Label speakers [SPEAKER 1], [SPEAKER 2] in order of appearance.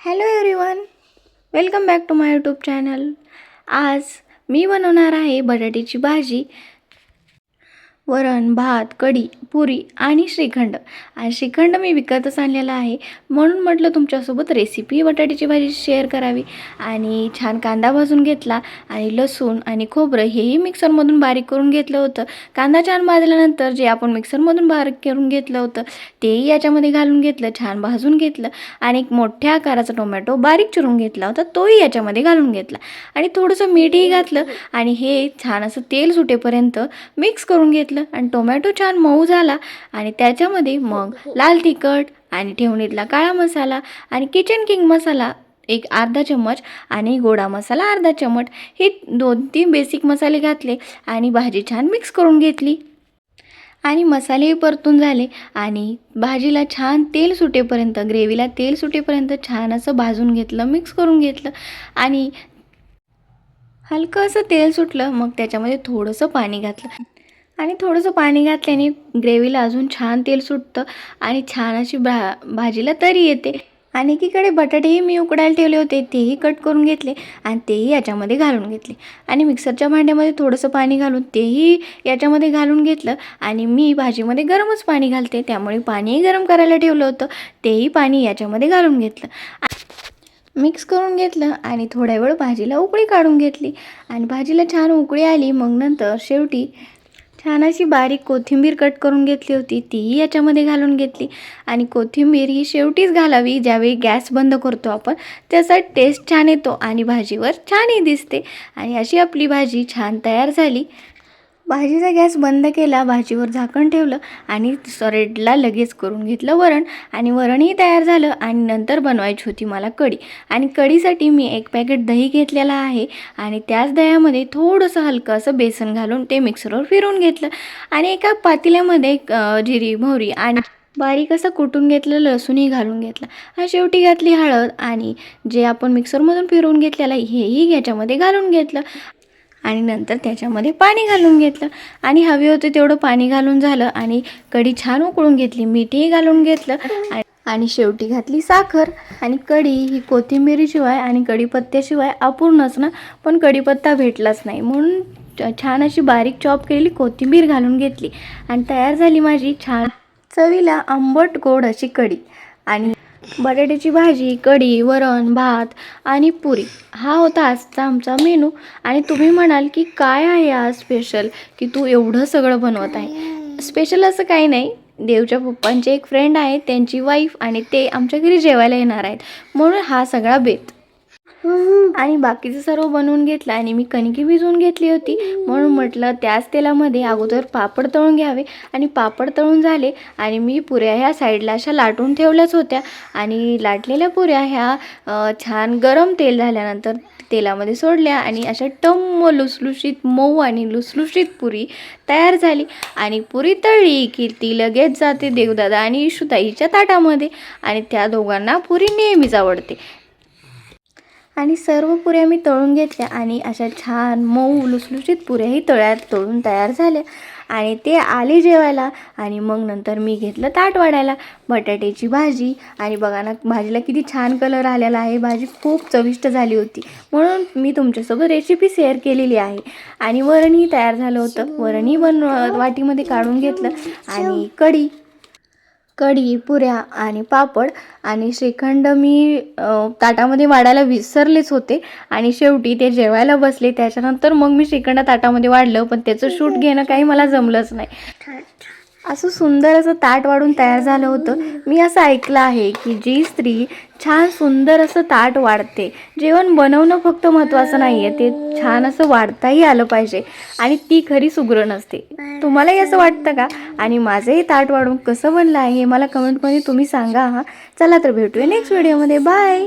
[SPEAKER 1] Hello everyone welcome back to my YouTube channel आज मी बनवणार आहे बटाट्याची भाजी. वरण भात कढी पुरी आणि श्रीखंड. आणि श्रीखंड मी विकतच आणलेला आहे. म्हणून म्हटलं तुमच्यासोबत रेसिपी बटाट्याची भाजी शेअर करावी. आणि छान कांदा भाजून घेतला आणि लसूण आणि खोबरं हेही मिक्सरमधून बारीक करून घेतलं होतं. कांदा छान भाजल्यानंतर जे आपण मिक्सरमधून बारीक करून घेतलं होतं तेही याच्यामध्ये घालून घेतलं छान भाजून घेतलं. आणि एक मोठ्या आकाराचा टोमॅटो बारीक चिरून घेतला होता तोही याच्यामध्ये घालून घेतला. आणि थोडंसं मीठही घातलं आणि हे छान असं तेल सुटेपर्यंत मिक्स करून घेतलं. आणि टोमॅटो छान मऊ झाला आणि त्याच्यामध्ये मग लाल तिखट आणि ठेवणीतला काळा मसाला आणि किचन किंग मसाला एक अर्धा चम्मच आणि गोडा मसाला अर्धा चम्मच हे दोन तीन बेसिक मसाले घातले आणि भाजी छान मिक्स करून घेतली. आणि मसालेही परतून झाले आणि भाजीला छान तेल सुटेपर्यंत ग्रेव्हीला तेल सुटेपर्यंत छान असं भाजून घेतलं मिक्स करून घेतलं आणि हलकं असं तेल सुटलं मग त्याच्यामध्ये थोडंसं पाणी घातलं. आणि थोडंसं पाणी घातल्याने ग्रेव्हीला अजून छान तेल सुटतं आणि छान अशी भा भाजीला तरी येते. आणि एकीकडे बटाटेही मी उकडायला ठेवले होते तेही कट करून घेतले आणि तेही याच्यामध्ये घालून घेतले. आणि मिक्सरच्या भांड्यामध्ये थोडंसं पाणी घालून तेही याच्यामध्ये घालून घेतलं आणि मी भाजीमध्ये गरमच पाणी घालते त्यामुळे पाणीही गरम करायला ठेवलं होतं तेही पाणी याच्यामध्ये घालून घेतलं. मिक्स करून घेतलं आणि थोड्या वेळ भाजीला उकळी काढून घेतली. आणि भाजीला छान उकळी आली मग नंतर शेवटी छान अशी बारीक कोथिंबीर कट करून घेतली होती तीही याच्यामध्ये घालून घेतली. आणि कोथिंबीर ही शेवटीच घालावी ज्यावेळी गॅस बंद करतो आपण त्याचा टेस्ट छान येतो आणि भाजीवर छानही दिसते. आणि अशी आपली भाजी छान तयार झाली. भाजीचा गॅस बंद केला भाजीवर झाकण ठेवलं आणि सरेडला लगेच करून घेतलं वरण आणि वरणही तयार झालं आणि नंतर बनवायची होती मला कढी. आणि कढीसाठी मी एक पॅकेट दही घेतलेला आहे आणि त्याच दह्यामध्ये थोडंसं हलकं असं बेसन घालून ते मिक्सरवर फिरून घेतलं. आणि एका पातेल्यामध्ये जिरी मोहरी आणि बारीक असं कुटून घेतलं लसूणही घालून घेतला. आणि शेवटी घातली हळद आणि जे आपण मिक्सरमधून फिरवून घेतलेलं हेही याच्यामध्ये घालून घेतलं. आणि नंतर त्याच्यामध्ये पाणी घालून घेतलं. आणि हवे होते तेवढं पाणी घालून झालं आणि कढी छान उकळून घेतली मीठही घालून घेतलं. आणि- आणि शेवटी घातली साखर. आणि कढी ही कोथिंबिरीशिवाय आणि कढीपत्त्याशिवाय अपूर्णच ना पण कढीपत्ता भेटलाच नाही. म्हणून छान अशी बारीक चॉप केलेली कोथिंबीर घालून घेतली. आणि तयार झाली माझी छान चवीला आंबट गोड अशी कढी. आणि बटाट्याची भाजी कढी वरण भात आणि पुरी. हा होता आजचा आमचा मेनू. आणि तुम्ही म्हणाल की काय आहे आज स्पेशल की तू एवढं सगळं बनवत आहे. स्पेशल असं काही नाही. देवच्या पप्पांचे एक फ्रेंड आहेत त्यांची वाईफ आणि ते आमच्या घरी जेवायला येणार आहेत. म्हणून हा सगळा बेत. आणि बाकीचं सर्व बनवून घेतलं आणि मी कणकी भिजवून घेतली होती. म्हणून म्हटलं त्याच तेलामध्ये अगोदर पापड तळून घ्यावे. आणि पापड तळून झाले आणि मी पुऱ्या ह्या साईडला अशा लाटून ठेवल्याच होत्या. आणि लाटलेल्या पुऱ्या ह्या छान गरम तेल झाल्यानंतर तेलामध्ये सोडल्या आणि अशा टम्म लुसलुशीत मऊ आणि लुसलुशीत पुरी तयार झाली. आणि पुरी तळली की ती लगेच जाते देवदादा आणि इशुताईच्या ताटामध्ये. आणि त्या दोघांना पुरी नेहमीच आवडते. आणि सर्व पुऱ्या मी तळून घेतल्या आणि अशा छान मऊ लुसलुशीत पुऱ्याही तळ्यात तळून तयार झाल्या. आणि ते आले जेवायला आणि मग नंतर मी घेतलं ताट वाढायला बटाट्याची भाजी. आणि बघा ना भाजीला किती छान कलर आलेला आहे. भाजी खूप चविष्ट झाली होती. म्हणून मी तुमच्यासोबत रेसिपी शेअर केलेली आहे. आणि वरणही तयार झालं होतं. वरणही बन वाटीमध्ये काढून घेतलं. आणि कढी. कढी पुऱ्या आणि पापड आणि श्रीखंड मी ताटामध्ये वाढायला विसरलेच होते. आणि शेवटी ते जेवायला बसले. त्याच्यानंतर मग मी श्रीखंड ताटामध्ये वाढलं पण त्याचं शूट घेणं काही मला जमलंच नाही. असं सुंदर असं ताट वाढून तयार झालं होतं. मी असं ऐकलं आहे की जी स्त्री छान सुंदर असं ताट वाढते. जेवण बनवणं फक्त महत्त्वाचं नाही आहे ते छान असं वाढताही आलं पाहिजे आणि ती खरी सुगरण असते तुम्हालाही असं वाटतं का? आणि माझंही ताट वाढून कसं बनलं आहे हे मला कमेंटमध्ये तुम्ही सांगा हा. चला तर भेटूया नेक्स्ट व्हिडिओमध्ये बाय